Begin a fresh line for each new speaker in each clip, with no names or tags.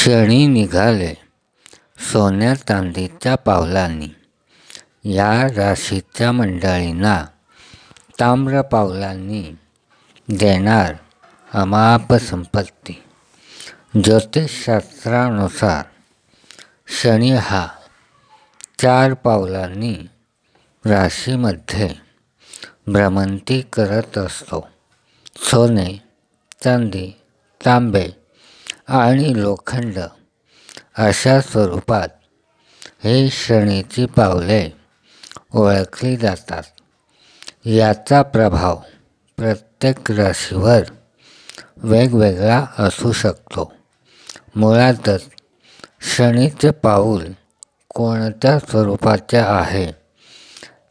क्षणी निघाले. सोन्या चांदीच्या पावलांनी. या राशीच्या मंडळींना ताम्र पावलांनी देणार अमाप संपत्ती. ज्योतिषशास्त्रानुसार शनी हा चार पावलांनी राशीमध्ये भ्रमंती करत असतो. सोने चांदी तांबे आणि लोखंड अशा स्वरूपात हे शनीची पावले ओळखली जातात. याचा प्रभाव प्रत्येक राशीवर वेगवेगळा असू शकतो. मुळातच शनीचे पाऊल कोणत्या स्वरूपाचे आहे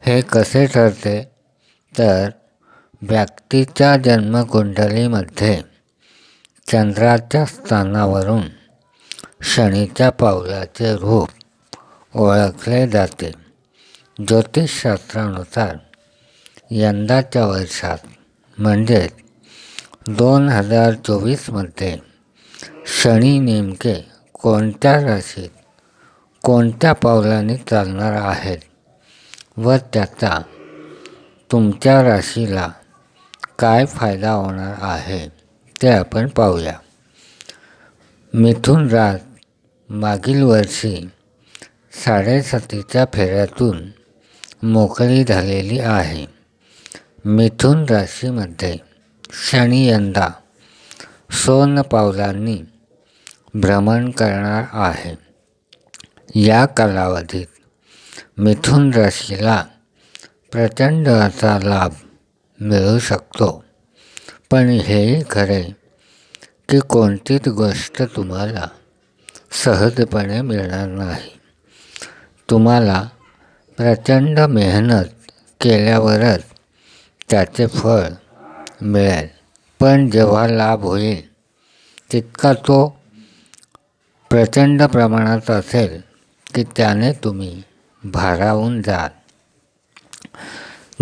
हे कसे ठरते तर व्यक्तीच्या जन्मकुंडलीमध्ये चंद्राच्या स्थानावरून शनीच्या पावलाचे रूप ओळखले जाते. ज्योतिषशास्त्रानुसार यंदाच्या वर्षात म्हणजेच दोन हजार चोवीसमध्ये शनी नेमके कोणत्या राशीत कोणत्या पावलाने चालणार आहेत व त्याचा तुमच्या राशीला काय फायदा होणार आहे? ते आपण पाहूया. मिथुन रात मागील वर्षी साडेसातीच्या फेऱ्यातून मोकळी झालेली आहे. मिथुन राशीमध्ये शनी यंदा सोन पावलांनी भ्रमण करणार आहे. या कालावधीत मिथुन राशीला प्रचंड असा लाभ मिळू शकतो. पण हे खरे की कोणतीच गोष्ट तुम्हाला सहजपणे मिळणार नाही. तुम्हाला प्रचंड मेहनत केल्यावरच त्याचे फळ मिळेल. पण जेव्हा लाभ होईल तितका तो प्रचंड प्रमाणात असेल की त्याने तुम्ही भारावून जाल.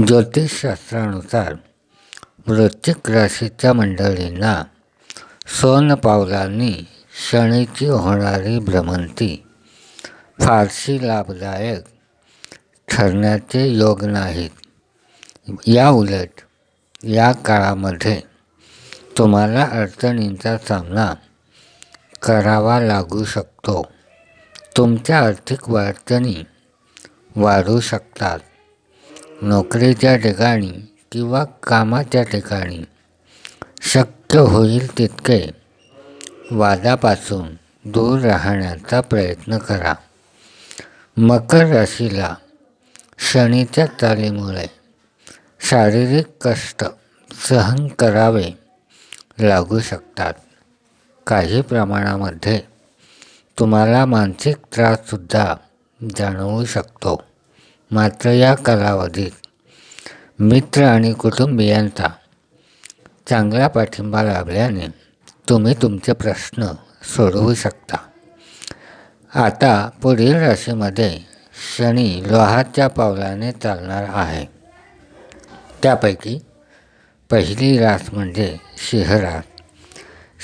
ज्योतिषशास्त्रानुसार वृश्चिक राशीच्या मंडळींना सोन पावलांनी शनीची होणारी भ्रमंती. फारशी लाभदायक ठरण्याचे योग नाहीत. या उलट या काळामध्ये तुम्हाला अडचणींचा सामना करावा लागू शकतो. तुमच्या आर्थिक अडचणी वाढू शकतात. नोकरीच्या ठिकाणी किंवा कामाच्या ठिकाणी. शक्य होईल तितके. वादापासून दूर राहण्याचा प्रयत्न करा. मकर राशीला शनीच्या चालीमुळे शारीरिक कष्ट सहन करावे लागू शकतात. काही प्रमाणामध्ये तुम्हाला मानसिक त्राससुद्धा जाणवू शकतो. मात्र या कालावधीत मित्र आणि कुटुंबियांचा चांगला पाठिंबा लाभल्याने तुम्ही तुमचे प्रश्न सोडवू शकता. आता पुढील राशीमध्ये शनी लोहाच्या पावलाने चालणार आहे. त्यापैकी पहिली रास म्हणजे सिंहरास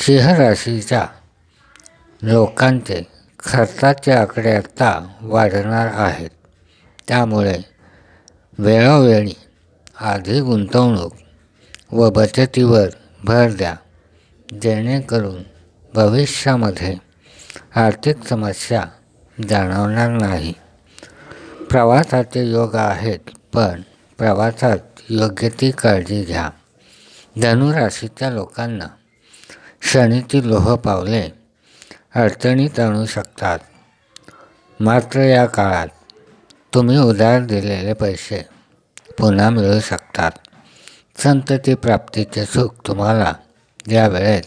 सिंहराशीच्या लोकांचे खर्चाचे आकडे आता वाढणार आहेत. त्यामुळे वेळोवेळी आधी गुंतवणूक व बचतीवर भर द्या जेणेकरून भविष्यामध्ये आर्थिक समस्या जाणवणार नाही. प्रवासाचे योग आहेत पण प्रवासात योग्य ती काळजी घ्या. धनुराशीच्या लोकांना शनीची लोह पावले अडचणीत आणू शकतात. मात्र या काळात तुम्ही उधार दिलेले पैसे पुन्हा मिळू शकतात. संतती प्राप्तीचे सुख तुम्हाला या वेळेत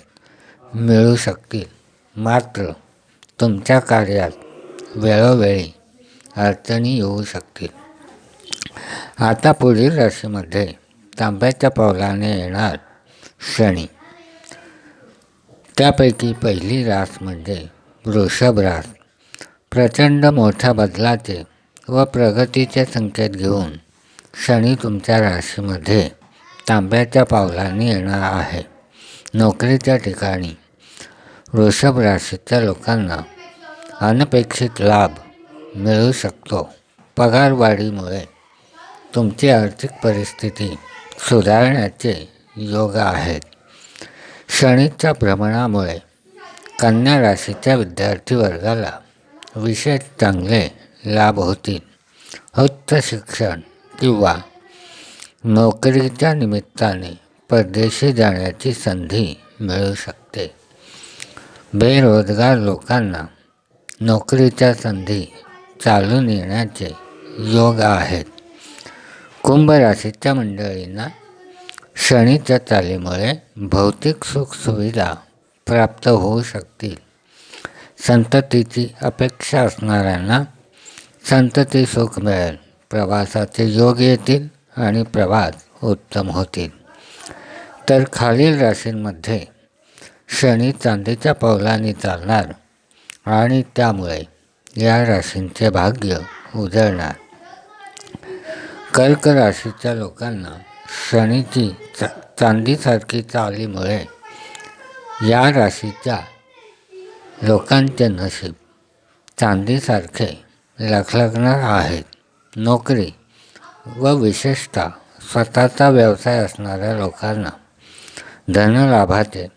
मिळू शकतील. मात्र तुमच्या कार्यात वेळोवेळी अडचणी येऊ शकतील. आता पुढील राशीमध्ये तांब्याच्या पावलाने येणार शनी. त्यापैकी पहिली रास म्हणजे वृषभ रास. प्रचंड मोठ्या बदलाचे व प्रगतीचे संकेत घेऊन शनी तुमच्या राशीमध्ये तांब्याच्या पावलांनी येणार आहे. नोकरीच्या ठिकाणी वृषभ राशीच्या लोकांना अनपेक्षित लाभ मिळू शकतो. पगारवाढीमुळे तुमची आर्थिक परिस्थिती सुधारण्याचे योग आहेत. शनीच्या भ्रमणामुळे कन्या राशीच्या विद्यार्थी वर्गाला विशेष चांगले लाभ होतील. उच्च शिक्षण किंवा नोकरीच्या निमित्ताने परदेशी जाण्याची संधी मिळू शकते. बेरोजगार लोकांना नोकरीच्या संधी चालून येण्याचे योग आहेत. कुंभ राशीच्या मंडळींना शनीच्या चालीमुळे भौतिक सुखसुविधा प्राप्त होऊ शकतील. संततीची अपेक्षा असणाऱ्यांना संतती सुख मिळेल. प्रवासाचे योग येतील आणि प्रवास उत्तम होतील. तर खालील राशींमध्ये शनी चांदीच्या पावलाने चालणार आणि त्यामुळे या राशींचे भाग्य उजळणार. कर्क राशीच्या लोकांना शनीची चा चांदीसारखी चालीमुळे या राशीच्या लोकांचे नशीब चांदीसारखे लखलखणार आहेत नोकरी व विशेषतः स्वतःचा व्यवसाय असणाऱ्या लोकांना धनलाभाचे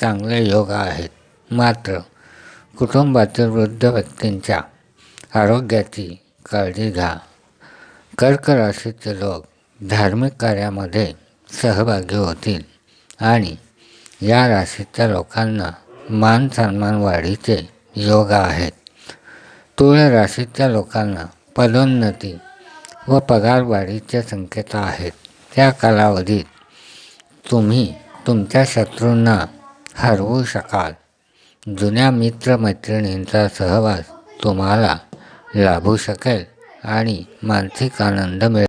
चांगले योग आहेत. मात्र कुटुंबातील वृद्ध व्यक्तींच्या आरोग्याची काळजी घ्या. कर्क राशीचे लोक धार्मिक कार्यामध्ये सहभागी होतील आणि या राशीच्या लोकांना मान सन्मान वाढीचे योग आहेत. तुळ राशीच्या लोकांना पदोन्नती व पगारवाढीचे संकेत आहेत. त्या कालावधीत तुम्ही तुमच्या शत्रूंना हरवू शकाल. जुन्या मित्रमैत्रिणींचा सहवास तुम्हाला लाभू शकेल आणि मानसिक आनंद मिळेल.